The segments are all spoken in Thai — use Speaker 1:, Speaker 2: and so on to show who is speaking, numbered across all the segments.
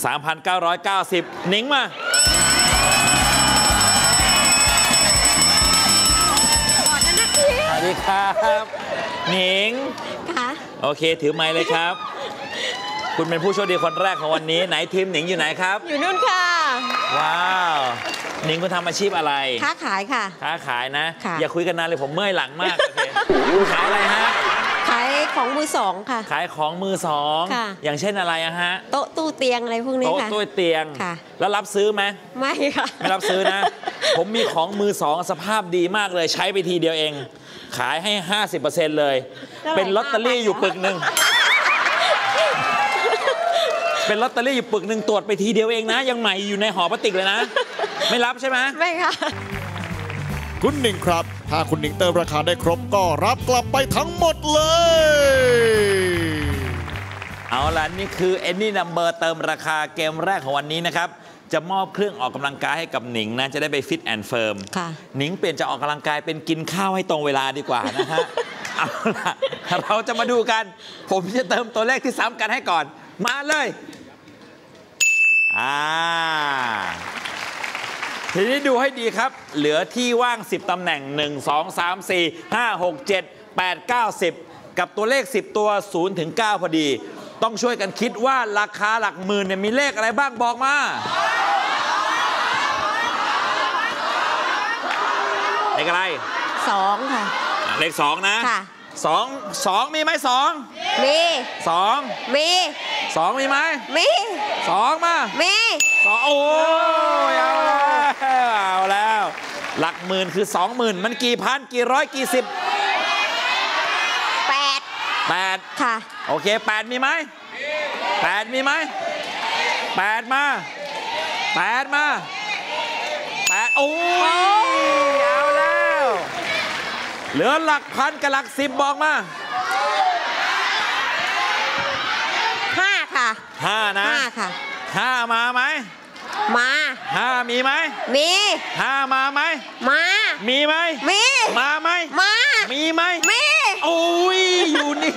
Speaker 1: 3,990หนิงมา
Speaker 2: ก่อนนะนักพี่
Speaker 1: สวัสดีครับหนิง
Speaker 2: ค่ะ
Speaker 1: โอเคถือไมค์เลยครับ คุณเป็นผู้โชคดีคนแรกของวันนี้ ไหนทีมหนิงอยู่ไหนครับ
Speaker 2: อยู่นู่นค่ะ
Speaker 1: ว้าวหนิงคุณทำอาชีพอะไร
Speaker 2: ค้าขายค่ะ
Speaker 1: ค้าขายนะ
Speaker 2: ค่ะ
Speaker 1: อย่าคุยกันนานเลยผมเมื่อยหลังมากโอเคคุณขายอะไรฮะ
Speaker 2: ขายของ มือสองค่ะ
Speaker 1: ขายของมือสอง
Speaker 2: ค่ะ
Speaker 1: อย่างเช่นอะไรอะฮะ
Speaker 2: โต๊ะตู้เตียงอะไรพวกนี้
Speaker 1: โต๊ะ
Speaker 2: ค่ะ
Speaker 1: ตู้เตียง
Speaker 2: ค่ะ
Speaker 1: แล้วรับซื้อไหม
Speaker 2: ไม่ค่ะ
Speaker 1: ไม่รับซื้อนะ ผมมีของมือสองสภาพดีมากเลยใช้ไปทีเดียวเอง ขายให้ 50%เลย
Speaker 2: เท่าไหร่
Speaker 1: เป็นลอตเตอรี่
Speaker 2: 5,000
Speaker 1: อยู่ปึกหนึ่ง เป็นลอตเตอรี่อยู่ปึกหนึ่งตรวจไปทีเดียวเองนะ ยังใหม่อยู่ในห่อพลาสติกเลยนะ ไม่รับใช่ไหม
Speaker 2: ไม่ค่ะ
Speaker 3: คุณหนิงครับ ถ้าคุณหนิงเติมราคาได้ครบก็รับกลับไปทั้งหมดเลย
Speaker 1: เอาล่ะ นี่คือ Any Number เติมราคาเกมแรกของวันนี้นะครับ จะมอบเครื่องออกกำลังกายให้กับหนิงนะ จะได้ไปฟิตแอนด์เฟิร์ม
Speaker 2: ค่ะ
Speaker 1: หนิงเปลี่ยนจากออกกำลังกายเป็นกินข้าวให้ตรงเวลาดีกว่านะฮะเอาล่ะเราจะมาดูกัน ผมจะเติมตัวเลขที่ซ้ำกันให้ก่อน มาเลยอ่า ทีนี้ดูให้ดีครับ เหลือที่ว่าง 10 ตำแหน่ง 1 2 3 4 5 6 7 8 9 10 กับตัวเลข 10 ตัว0ถึง9พอดี ต้องช่วยกันคิดว่าราคาหลักหมื่นเนี่ยมีเลขอะไรบ้างบอกมาเลขอะไร
Speaker 2: สองค่ะ
Speaker 1: อะเลข2นะ
Speaker 2: ค่ะ
Speaker 1: สองสองมีไหมสอง
Speaker 2: มี
Speaker 1: สอง
Speaker 2: มี
Speaker 1: สองมีไหม
Speaker 2: มี
Speaker 1: สองมา
Speaker 2: มี
Speaker 1: สองโอ้ยเอาแล้วเอาแล้ว หลักหมื่นคือสองหมื่นมันกี่พันกี่ร้อยกี่สิบ
Speaker 2: แปด
Speaker 1: แปด
Speaker 2: ค่ะ
Speaker 1: โอเคแปดมีไหมแปดมีไหมแปดมาแปดมาแปดโอ้ยเอาแล้ว เหลือหลักพันกับหลักสิบบอกมา
Speaker 2: ห้าค่ะ
Speaker 1: ห้านะ
Speaker 2: ห้าค่ะ
Speaker 1: ห้ามาไหม
Speaker 2: มา
Speaker 1: ห้ามีไหม
Speaker 2: มี
Speaker 1: ห้ามาไหม
Speaker 2: มา
Speaker 1: มีไหม
Speaker 2: มี
Speaker 1: มาไหม
Speaker 2: มา
Speaker 1: มีไหม
Speaker 2: มี
Speaker 1: โอ้ยอยู่นี่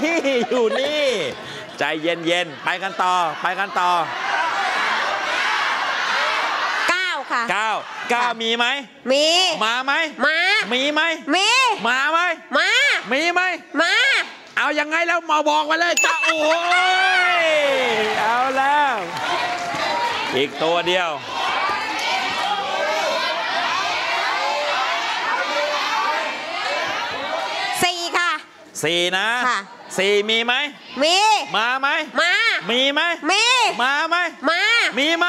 Speaker 1: อยู่นี่ ใจเย็นเย็นๆไปกันต่อ ไปกันต่อ
Speaker 2: เก้าค่ะ
Speaker 1: เก้าเก้ามีไหม
Speaker 2: มี
Speaker 1: มาไหม
Speaker 2: มา
Speaker 1: มีไหม
Speaker 2: มี
Speaker 1: มาไหม
Speaker 2: มา
Speaker 1: มีไหม
Speaker 2: มา
Speaker 1: เอายังไงแล้วมาบอกมาเลยจ้าโอ้ยเอาแล้ว อีกตัวเดียว
Speaker 2: สี่ค่ะ
Speaker 1: สี่นะ
Speaker 2: ค่ะ
Speaker 1: สี่มีไหม
Speaker 2: มี
Speaker 1: มาไหม
Speaker 2: มา
Speaker 1: มีไหม
Speaker 2: มี
Speaker 1: มาไหม
Speaker 2: มา
Speaker 1: มีไหม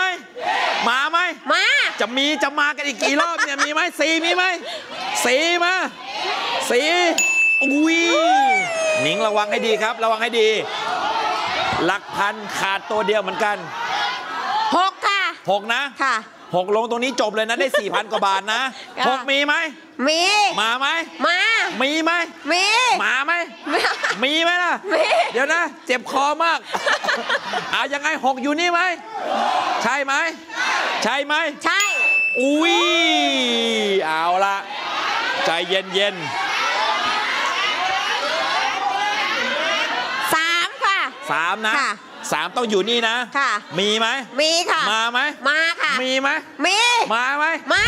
Speaker 1: มาไหม
Speaker 2: มา
Speaker 1: จะมีจะมากันอีกกี่รอบเนี่ยมีไหมสี่มีไหมสี่มาสี่อุ้ยหนิงระวังให้ดีครับ ระวังให้ดี หลักพันขาดตัวเดียวเหมือนกัน
Speaker 2: หกค่ะ
Speaker 1: หกนะ
Speaker 2: ค่ะ
Speaker 1: หกลงตรงนี้จบเลยนะได้สี่พันกว่าบาทนะ
Speaker 2: ค่ะ
Speaker 1: หกมีไหม
Speaker 2: มี
Speaker 1: มาไหม
Speaker 2: มา
Speaker 1: มีไหม
Speaker 2: มี
Speaker 1: มาไหม
Speaker 2: มี
Speaker 1: มีไหมล่ะ
Speaker 2: มี
Speaker 1: เดี๋ยวนะ เจ็บคอมากเอายังไงหกอยู่นี่ไหมใช่ไหมใช่ไหม
Speaker 2: ใช่
Speaker 1: อุ้ยเอาละใจเย็นเย็น
Speaker 2: สามค่ะ
Speaker 1: ๆสามนะ
Speaker 2: ค่ะ
Speaker 1: สามต้องอยู่นี่นะ
Speaker 2: ค่ะ
Speaker 1: มีไหม
Speaker 2: มีค่ะ
Speaker 1: มาไหม
Speaker 2: มาค่ะ
Speaker 1: มีไหม
Speaker 2: มี
Speaker 1: มาไหม
Speaker 2: มา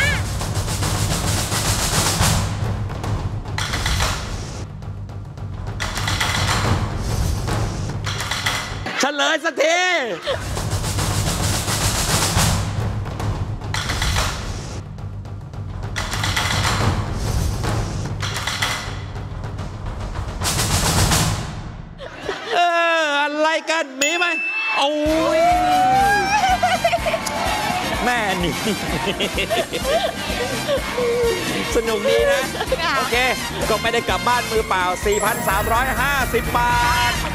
Speaker 1: เฉลยสักที อะไรกันมีไหมโอ้ยแม่นี่ สนุกดีนะ
Speaker 2: ค่ะ
Speaker 1: โอเค ก็ไม่ได้กลับบ้านมือเปล่า 4,350 บาทไป